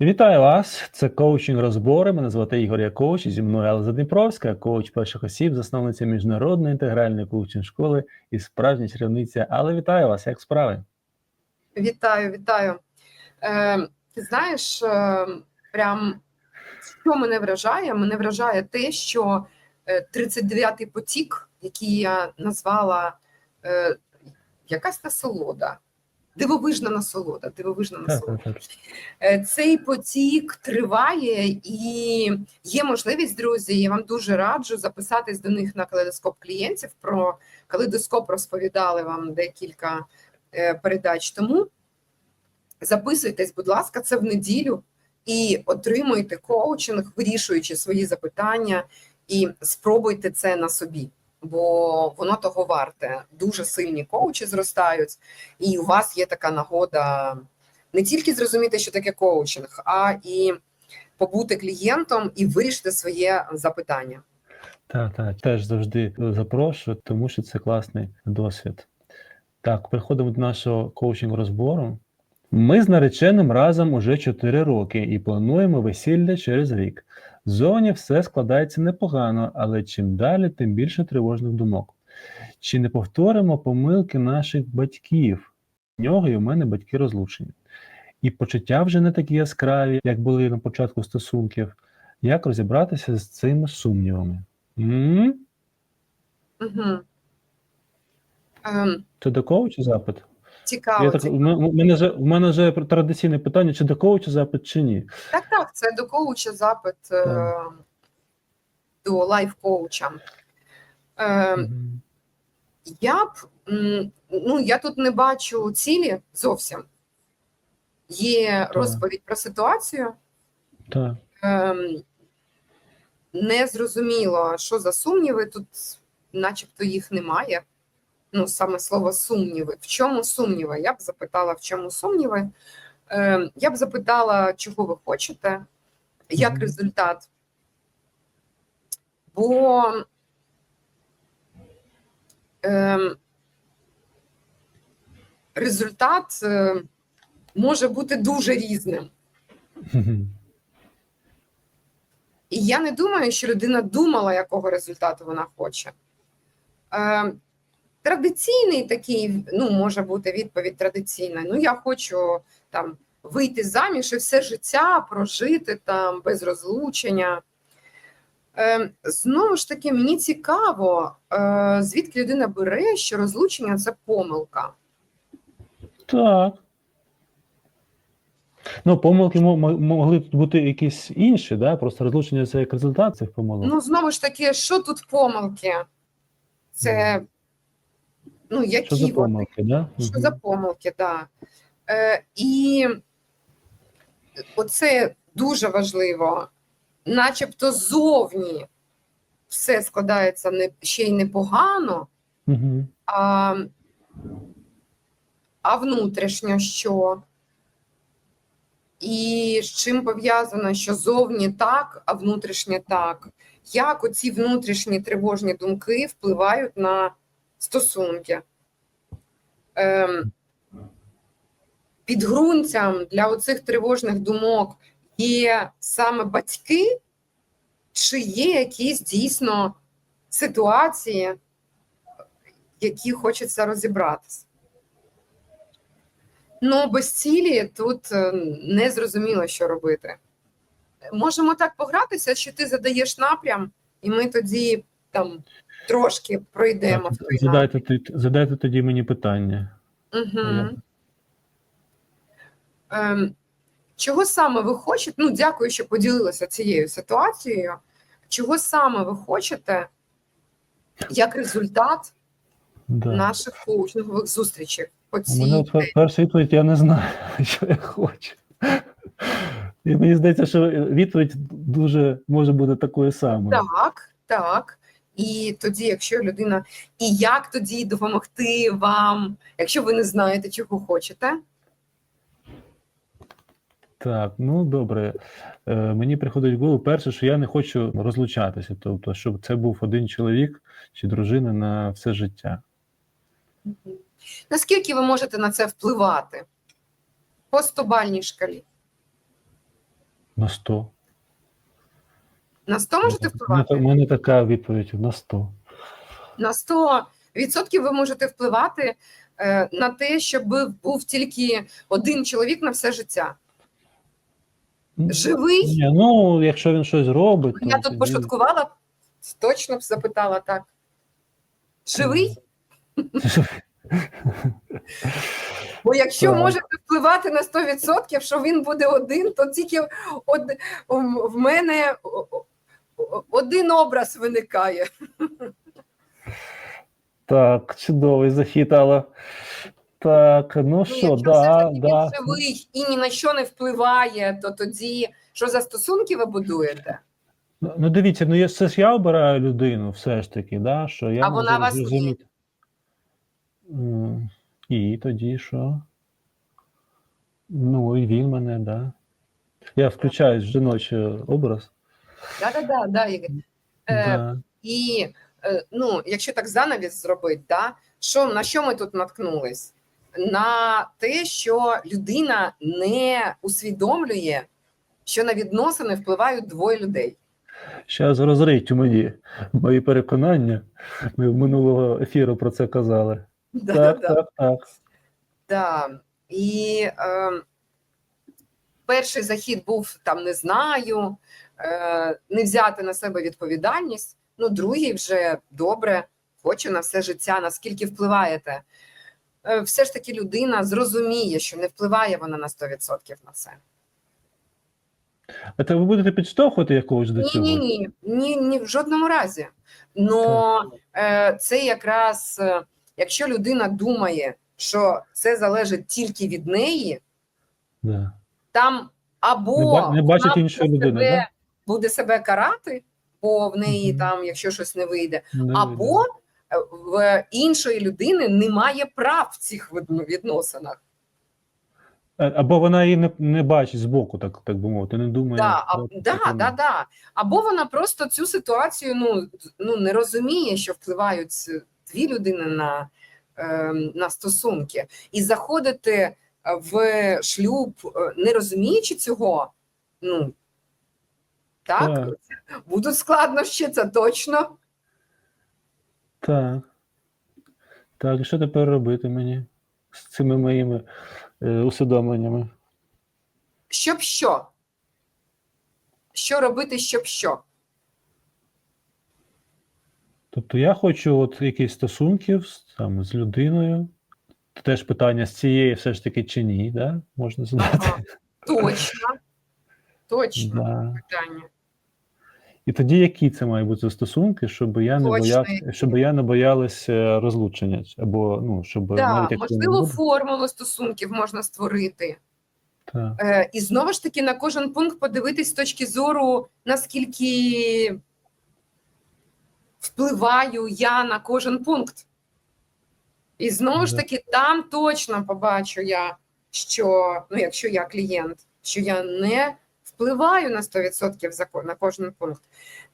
Вітаю вас! Це коучинг розбори. Мене звати Ігор Якович. Зі мною Алла Задніпровська, коуч перших осіб, засновниця міжнародної інтегральної коучинг школи і справжня чарівниця. Але вітаю вас, як справи? Вітаю, вітаю. Е, ти знаєш, е, прям що мене вражає? Мене вражає те, що е, 39-й потік, який я назвала е, якась насолода, дивовижна насолода, дивовижна насолода. Е, Цей потік триває і є можливість, друзі. Я вам дуже раджу записатись до них на калейдоскоп клієнтів. Про калейдоскоп розповідали вам декілька е, передач тому. Записуйтесь, будь ласка, це в неділю і отримуйте коучинг, вирішуючи свої запитання, і спробуйте це на собі, бо воно того варте. Дуже сильні коучі зростають, і у вас є така нагода не тільки зрозуміти, що таке коучинг, а і побути клієнтом і вирішити своє запитання. Так, так, теж завжди запрошую, тому що це класний досвід. Так, переходимо до нашого коучинг розбору. Ми з нареченим разом уже 4 роки і плануємо весілля через рік. Зовні все складається непогано, але чим далі, тим більше тривожних думок. Чи не повторимо помилки наших батьків? У нього і у мене батьки розлучені. І почуття вже не такі яскраві, як були на початку стосунків. Як розібратися з цими сумнівами? Угу. Це до коуча запит? Цікаво. Я так, у мене- вже, у мене вже традиційне питання: чи до коуча запит, чи ні? Так, так, це до коуча запит е, Так. до лайф-коуча. Е, Мгм. Я б ну я тут не бачу цілі зовсім. Є розповідь про ситуацію. Так. Ем, не зрозуміло, що за сумніви. Тут, начебто, їх немає. Ну, саме слово сумніви. В чому сумніви? Я б запитала, в чому сумніви. Ем, я б запитала, чого ви хочете, як результат. Бо ем, результат е, може бути дуже різним. І я не думаю, що людина думала, якого результату вона хоче. Е, традиційний такий, ну, може бути відповідь традиційна. Ну, я хочу там вийти заміж і все життя прожити там без розлучення. Е, знову ж таки, мені цікаво, е, звідки людина бере, що розлучення це помилка. Так. Ну, помилки мо- мо- могли б бути якісь інші, да? просто розлучення це як результат цих помилок. Ну, знову ж таки, що тут помилки? Це ну, які Що за вони? помилки, да? Що за помилки, так. Е, і оце дуже важливо, начебто зовні все складається не, ще й непогано, Мгм. а, а внутрішньо що? І з чим пов'язано, що зовні так, а внутрішнє так. Як оці внутрішні тривожні думки впливають на стосунки? Ем, підґрунтям для оцих тривожних думок є саме батьки, чи є якісь дійсно ситуації, які хочеться розібратися? Ну, без цілі тут е, не зрозуміло, що робити. Можемо так погратися, що ти задаєш напрям, і ми тоді там трошки пройдемо Так, задайте, задайте тоді мені питання. Угу. Я- Ем, чого саме ви хочете? Ну, дякую, що поділилися цією ситуацією. Чого саме ви хочете як результат Да. наших коучингових зустрічей? По У мене пер- перша відповідь, я не знаю, що я хочу. І мені здається, що відповідь дуже може бути такою самою. Так, так. І тоді, якщо людина, і як тоді допомогти вам, якщо ви не знаєте, чого хочете? Так, ну добре. Е, мені приходить в голову перше, що я не хочу розлучатися, тобто, щоб це був один чоловік чи дружина на все життя. Наскільки ви можете на це впливати? По стобальній шкалі. На 100. На 100 можете впливати? У мене така відповідь на 100. На 100 відсотків ви можете впливати е, на те, щоб був тільки один чоловік на все життя. Живий? Ні, ну, якщо він щось робить, то Я тут тоді- пошуткувала, точно б запитала так. Живий? Бо якщо Так. можете впливати на 100%, що він буде один, то тільки од... в мене один образ виникає. Так, чудовий захід, але так, ну Ну, що, якщо да, да. живий і ні на що не впливає, то тоді що за стосунки ви будуєте? Ну, ну, дивіться, ну я це ж я обираю людину, все ж таки, да, що я А вона вас. М, І тоді що? Ну, і він мене, да. Я включаю жіночий образ. Да-да-да, да, Ігор. Е, да. І е, ну, якщо так занавіс зробити, да, що, на що ми тут наткнулись? На те, що людина не усвідомлює, що на відносини впливають двоє людей. Зараз розрить у мені мої переконання. Ми в минулого ефіру про це казали. Так, Да-да-да. так, так. Да. І е, перший захід був там не знаю, не взяти на себе відповідальність. Ну, другий вже добре, хочу на все життя, наскільки впливаєте. Е, все ж таки людина зрозуміє, що не впливає вона на 100% на це. А то ви будете підштовхувати якогось до Ні, цього? ні, ні, ні, ні, в жодному разі. Но е, це якраз, е, якщо людина думає, що це залежить тільки від неї, Да. там або Не бачить іншої людини, да? Буде себе карати, бо в неї там, якщо щось не вийде, або е, в іншої людини немає прав в цих відносинах. Або вона її не, не бачить збоку, так, так би мовити, не думає. Да, а, да, да, да. Або вона просто цю ситуацію ну, ну, не розуміє, що впливають е, дві людини на, е, на стосунки, і заходити е, в шлюб, е, не розуміючи цього, ну так, Так. будуть складнощі, це точно. Так. Так, і що тепер робити мені з цими моїми е, усвідомленнями? Щоб що? Що робити, щоб що? Тобто я хочу от якісь стосунків там, з людиною. Теж питання з цієї все ж таки чи ні, да? можна задати. Ага. Точно. Точно Да. питання. І тоді які це мають бути стосунки, щоб я не бояв, щоб я не боялася розлучення, або ну, щоб Да, навіть можливо, формулу стосунків можна створити. так. Е, і знову ж таки на кожен пункт подивитись з точки зору, наскільки впливаю я на кожен пункт. І знову ж таки, там точно побачу я, що ну, якщо я клієнт, що я не впливаю на 100% за на кожен пункт.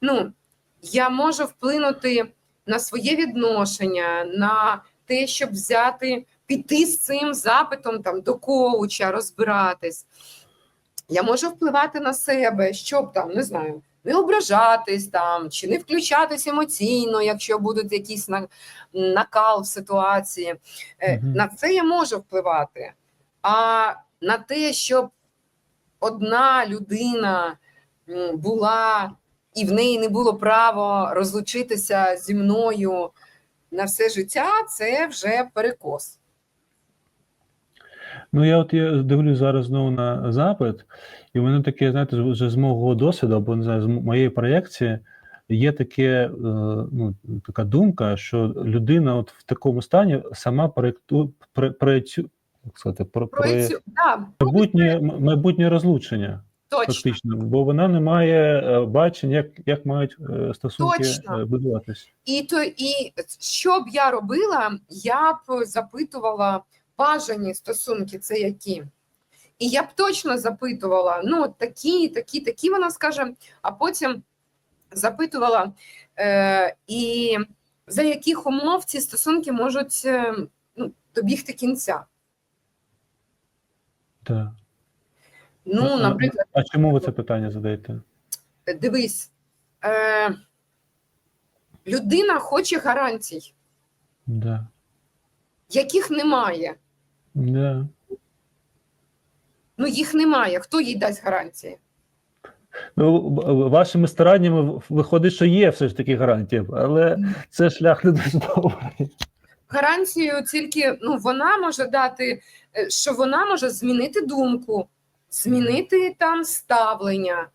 Ну, я можу вплинути на своє відношення, на те, щоб взяти, піти з цим запитом там, до коуча, розбиратись. Я можу впливати на себе, щоб там, не знаю, не ображатись там, чи не включатись емоційно, якщо будуть якісь на, накал в ситуації. Е, Мгм. На це я можу впливати. А на те, щоб одна людина була і в неї не було права розлучитися зі мною на все життя, це вже перекос. Ну, я от я дивлюсь зараз знову на запит, і в мене таке, знаєте, вже з мого досвіду, або не знаю, з моєї проєкції, є таке, е, ну, така думка, що людина от в такому стані сама проєктує, як сказати, про, Про про цю да, майбутнє, майбутнє розлучення, точно. фактично, бо вона не має е, бачення, як, як мають е, стосунки Точно. е, будуватись. І то і що б я робила, я б запитувала бажані стосунки, це які. І я б точно запитувала: ну, такі, такі, такі вона скаже, а потім запитувала, е, і за яких умов ці стосунки можуть е, ну, добігти кінця. Так. Ну, А- наприклад, А чому ви це питання задаєте? дивись, е, людина хоче гарантій, Да. яких немає. Да. Ну, їх немає. Хто їй дасть гарантії? Ну, вашими стараннями виходить, що є все ж таки гарантія, але це шлях не добрий. Гарантію тільки ну, вона може дати, е, що вона може змінити думку, змінити там ставлення.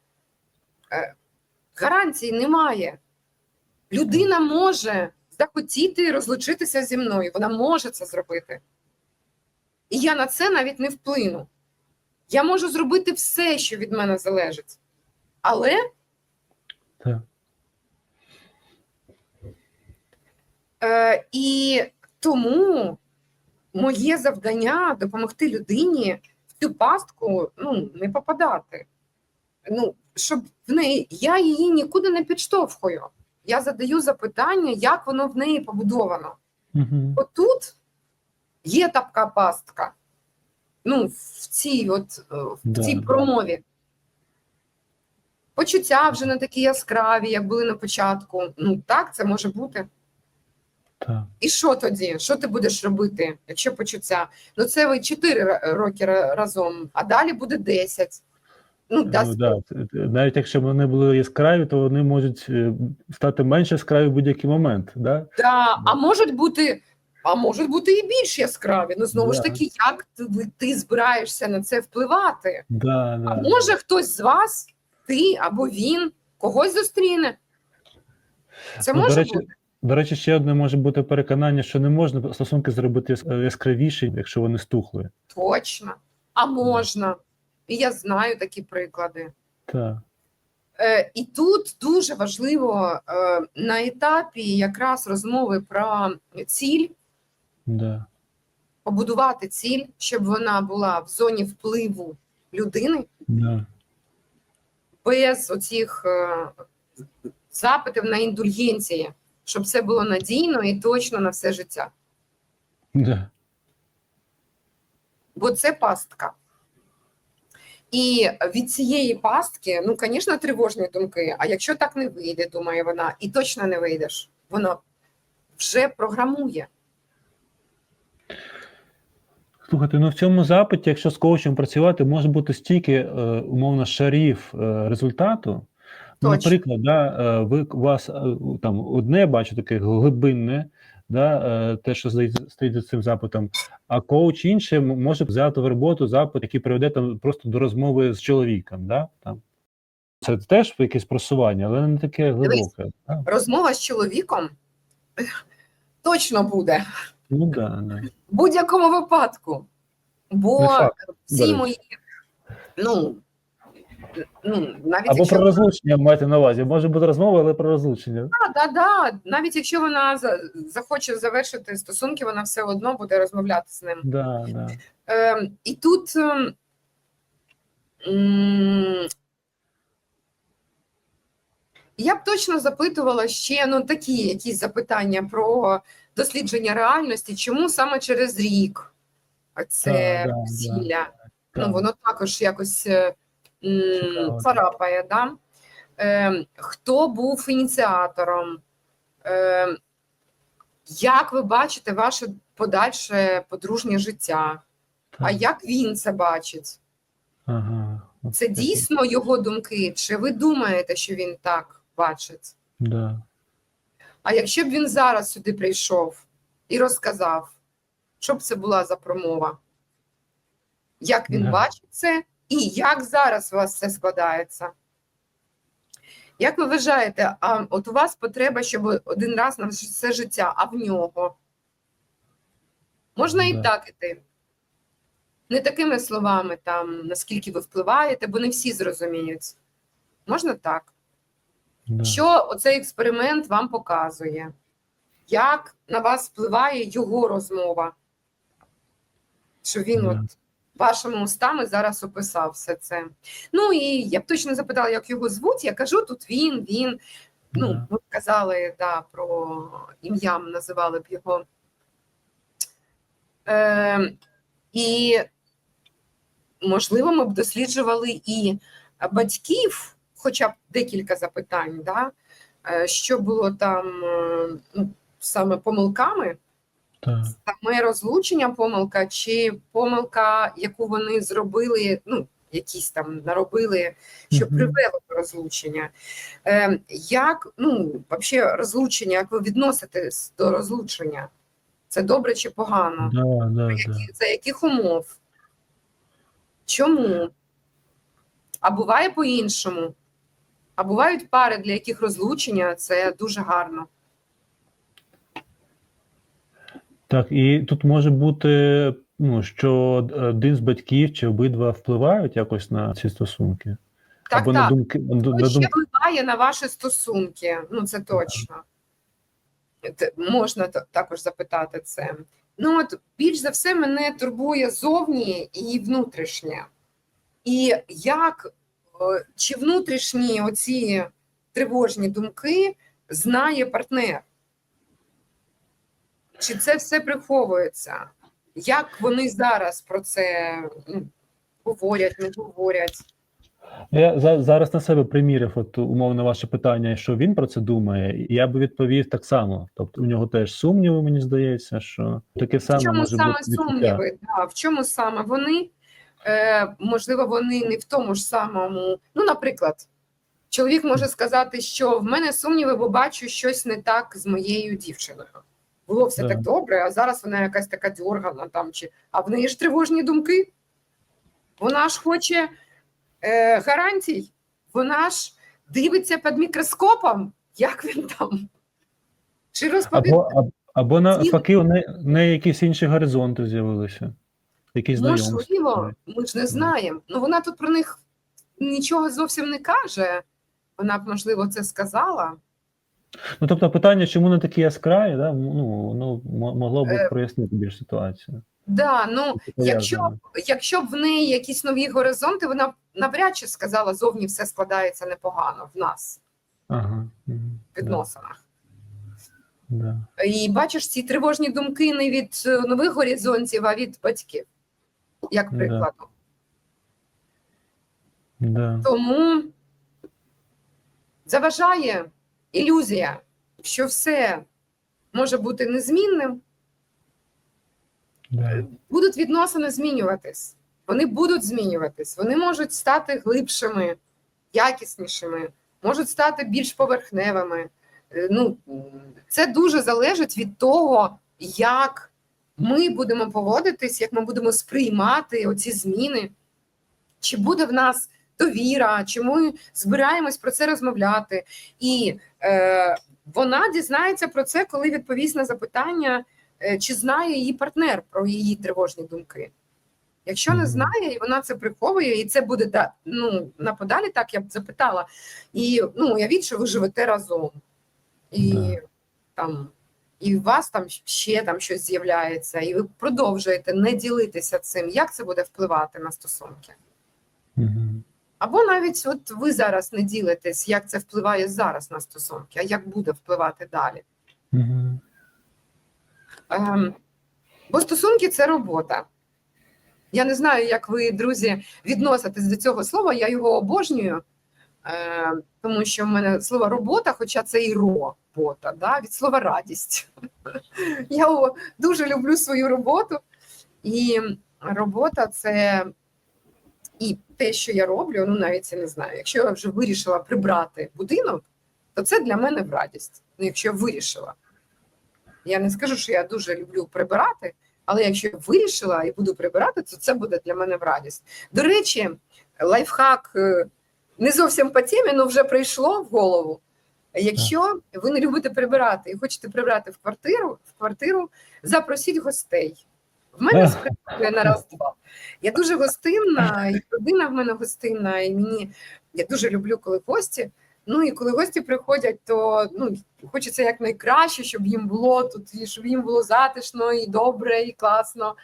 Е, Гарантій немає. Людина може захотіти розлучитися зі мною. Вона може це зробити. І я на це навіть не вплину. Я можу зробити все, що від мене залежить. Але Так. Е, і тому моє завдання допомогти людині в цю пастку ну, не попадати. Ну, щоб в неї я її нікуди не підштовхую. Я задаю запитання, як воно в неї побудовано. Угу. Отут є така пастка. Ну, в цій, от, е, в Да, цій да. промові. Почуття вже не такі яскраві, як були на початку. Ну, так, це може бути. Так. І що тоді? Що ти будеш робити, якщо почуття? Ну це ви 4 роки разом, а далі буде 10. Ну, Ну, да. Навіть якщо вони були яскраві, то вони можуть е, стати менш яскраві в будь-який момент. Да? да. А можуть бути, а можуть бути і більш яскраві. Ну знову ж таки, як ти, ти збираєшся на це впливати? Да, да. А може хтось з вас, ти або він, когось зустріне? Це Ну, може речі, бути. До речі, ще одне може бути переконання, що не можна стосунки зробити яскравіші, якщо вони стухли. Точно. А можна. І я знаю такі приклади. Так. Е, І тут дуже важливо е, на етапі якраз розмови про ціль, Да. побудувати ціль, щоб вона була в зоні впливу людини Да. без оцих е, запитів на індульгенції, щоб це було надійно і точно на все життя. Да. Бо це пастка. І від цієї пастки, ну, звісно, тривожні думки. А якщо так не вийде, думає вона, і точно не вийдеш, вона вже програмує. Слухайте, ну в цьому запиті, якщо з коучем працювати, може бути стільки е, умовно шарів е, результату. Ну, наприклад, да, е, ви у вас е, там одне бачу таке глибинне, да, е, те, що стоїть стоїть за цим запитом, а коуч інше може взяти в роботу запит, який приведе там просто до розмови з чоловіком. Да, там. Це теж якесь просування, але не таке глибоке. Да? Розмова з чоловіком точно буде Ну да, да. в будь-якому випадку. Бо всі мої, ну, ну навіть Або якщо про розлучення маєте на увазі. Може бути розмова, але про розлучення. Да, да, да. Навіть якщо вона захоче завершити стосунки, вона все одно буде розмовляти з ним. Да, да. Ем, і тут м, я б точно запитувала ще ну, такі якісь запитання про дослідження реальності, чому саме через рік це Да, да, да. весілля. Ну, воно також якось е, Цікаво. царапає. Да? Е, хто був ініціатором? Е, як ви бачите ваше подальше подружнє життя? А як він це бачить? Ага. Це дійсно його думки? Чи ви думаєте, що він так бачить? Да. А якщо б він зараз сюди прийшов і розказав, що б це була за промова? Як він Да. бачить це, і як зараз у вас все складається? Як ви вважаєте, а от у вас потреба, щоб один раз на все життя, а в нього? Можна і так іти. Не такими словами, там, наскільки ви впливаєте, бо не всі зрозуміють. Можна так. Да. Що оцей експеримент вам показує? Як на вас впливає його розмова? Що він Да. от вашими устами зараз описав все це. Ну і я б точно запитала, як його звуть. Я кажу, тут він, він. Ну, ми казали да, про ім'ям, називали б його. Е, і можливо, ми б досліджували і батьків, хоча б декілька запитань, да? е, що було там е, ну, саме помилками, Так. саме розлучення помилка, чи помилка, яку вони зробили, ну, якісь там наробили, що Мгм. привело до розлучення. Е, як, ну, взагалі, розлучення, як ви відноситесь до розлучення? Це добре чи погано? Да, да, да. За яких умов? Чому? А буває по-іншому. А бувають пари, для яких розлучення це дуже гарно. Так, і тут може бути, ну, що один з батьків чи обидва впливають якось на ці стосунки. Так, Або так. на думки на Хто ще впливає на ваші стосунки? Ну, це точно. Те- Можна також запитати це. Ну, от більш за все мене турбує зовні і внутрішнє. І як е, чи внутрішні оці тривожні думки знає партнер? Чи це все приховується? Як вони зараз про це ну, говорять, не говорять? Я за- зараз на себе приміряв от умовно ваше питання, що він про це думає, і я би відповів так само. Тобто у нього теж сумніви, мені здається, що таке В чому може саме бути сумніви? Да, в чому саме вони? Е, можливо, вони не в тому ж самому. Ну, наприклад, чоловік може сказати, що в мене сумніви, бо бачу щось не так з моєю дівчиною. Було все так добре, а зараз вона якась така дьоргана там. Чи... А в неї ж тривожні думки. Вона ж хоче е, гарантій, вона ж дивиться під мікроскопом, як він там. Чи розповідає. Або, або, або навпаки, у неї, неї якісь інші горизонти з'явилися, якісь. Можливо, ми ж не знаємо. Ну вона тут про них нічого зовсім не каже. Вона б, можливо, це сказала. Ну тобто, питання, чому не такі яскраві, да? ну, ну м- могло б Е, прояснити більш ситуацію. Да, ну якщо, якщо б в неї якісь нові горизонти, вона навряд чи сказала, зовні все складається непогано в нас Ага. в відносинах. Да, І бачиш, ці тривожні думки не від е, нових горизонтів, а від батьків, як Да. прикладу. да, Тому заважає ілюзія, що все може бути незмінним, да, будуть відносини змінюватись. Вони будуть змінюватись, вони можуть стати глибшими, якіснішими, можуть стати більш поверхневими. Е, Ну, це дуже залежить від того, як ми будемо поводитись, як ми будемо сприймати оці зміни, чи буде в нас довіра, чи ми збираємось про це розмовляти. І е, вона дізнається про це, коли відповість на запитання, е, чи знає її партнер про її тривожні думки. Якщо не знає, і вона це приховує, і це буде да, ну, на подалі, так я б запитала. І ну, уявіть, що ви живете разом, і Да. там. І у вас там ще там щось з'являється, і ви продовжуєте не ділитися цим. Як це буде впливати на стосунки? Або навіть от ви зараз не ділитесь, як це впливає зараз на стосунки, а як буде впливати далі. мгм. Ем, бо стосунки це робота. Я не знаю, як ви, друзі, відноситесь до цього слова. Я його обожнюю, е, тому що в мене слово робота, хоча це і робота, да, від слова радість. Я дуже люблю свою роботу, і робота це і те, що я роблю, ну навіть я не знаю. Якщо я вже вирішила прибрати будинок, то це для мене в радість. Ну, якщо я вирішила. Я не скажу, що я дуже люблю прибирати, але якщо я вирішила і буду прибирати, то це буде для мене в радість. До речі, лайфхак е, не зовсім по темі, але вже прийшло в голову. Якщо ви не любите прибирати і хочете прибрати в квартиру, в квартиру запросіть гостей. В мене спрацює на раз-два. Я дуже гостинна, і родина в мене гостинна, і мені я дуже люблю, коли гості. Ну і коли гості приходять, то ну хочеться якнайкраще, щоб їм було тут, і щоб їм було затишно, і добре, і класно.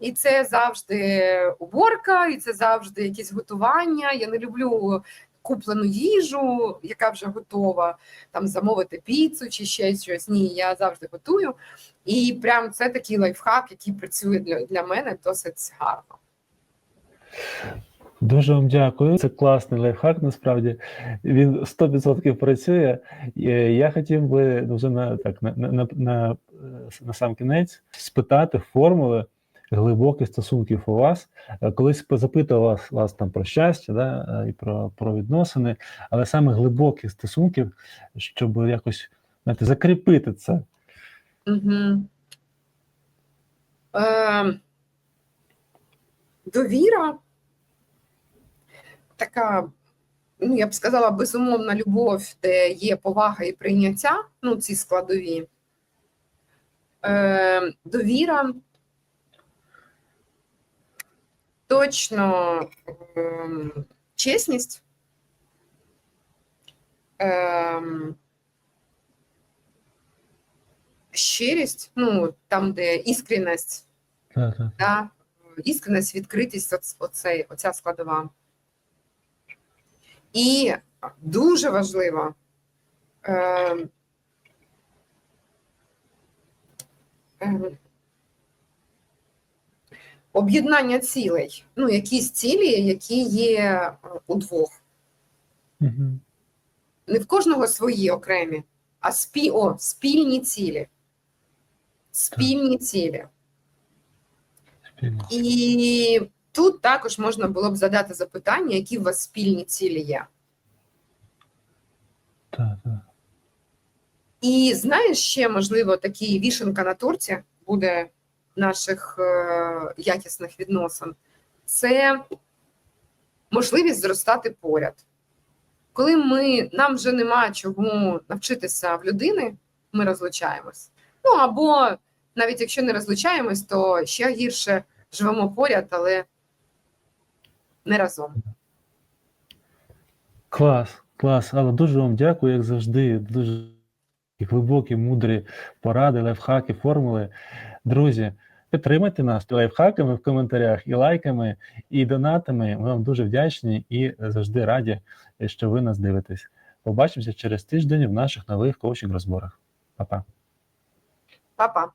І це завжди уборка, і це завжди якісь готування. Я не люблю куплену їжу, яка вже готова, там замовити піцу чи ще щось. Ні, я завжди готую. І прям це такий лайфхак, який працює для, для мене досить гарно. Дуже вам дякую. Це класний лайфхак. Насправді він 100% працює. Я хотів би ну, вже на так на, на, на, на сам кінець спитати формули глибоких стосунків у вас. Е, Колись запитував вас, вас там про щастя, да, е, і про, про відносини, але саме глибоких стосунків, щоб якось знаєте, закріпити це. Угу. Е, довіра, така, ну, я б сказала, безумовна любов, де є повага і прийняття, ну, ці складові. Е, довіра. Точно чесність. Щирість, ну там, де іскренність, Так, так. да? іскренність, відкритість, оц, оцей, оця складова. І дуже важливо. Е, е, об'єднання цілей, ну, якісь цілі, які є е, у двох. Угу. Не в кожного свої окремі, а спі... О, спільні цілі. Спільні цілі. І тут також можна було б задати запитання, які у вас спільні цілі є. Так, так. І знаєш, ще можливо такий вішенка на торті буде наших е, якісних відносин. Це можливість зростати поряд. Коли ми, нам вже нема чого навчитися в людини, ми розлучаємось. Ну або навіть якщо не розлучаємось, то ще гірше живемо поряд, але не разом. Клас, клас. Але дуже вам дякую, як завжди. Дуже глибокі, мудрі поради, лайфхаки, формули. Друзі, підтримайте нас лайфхаками в коментарях і лайками, і донатами. Ми вам дуже вдячні і завжди раді, що ви нас дивитесь. Побачимося через тиждень в наших нових коучинг розборах. Па-па. Па-па.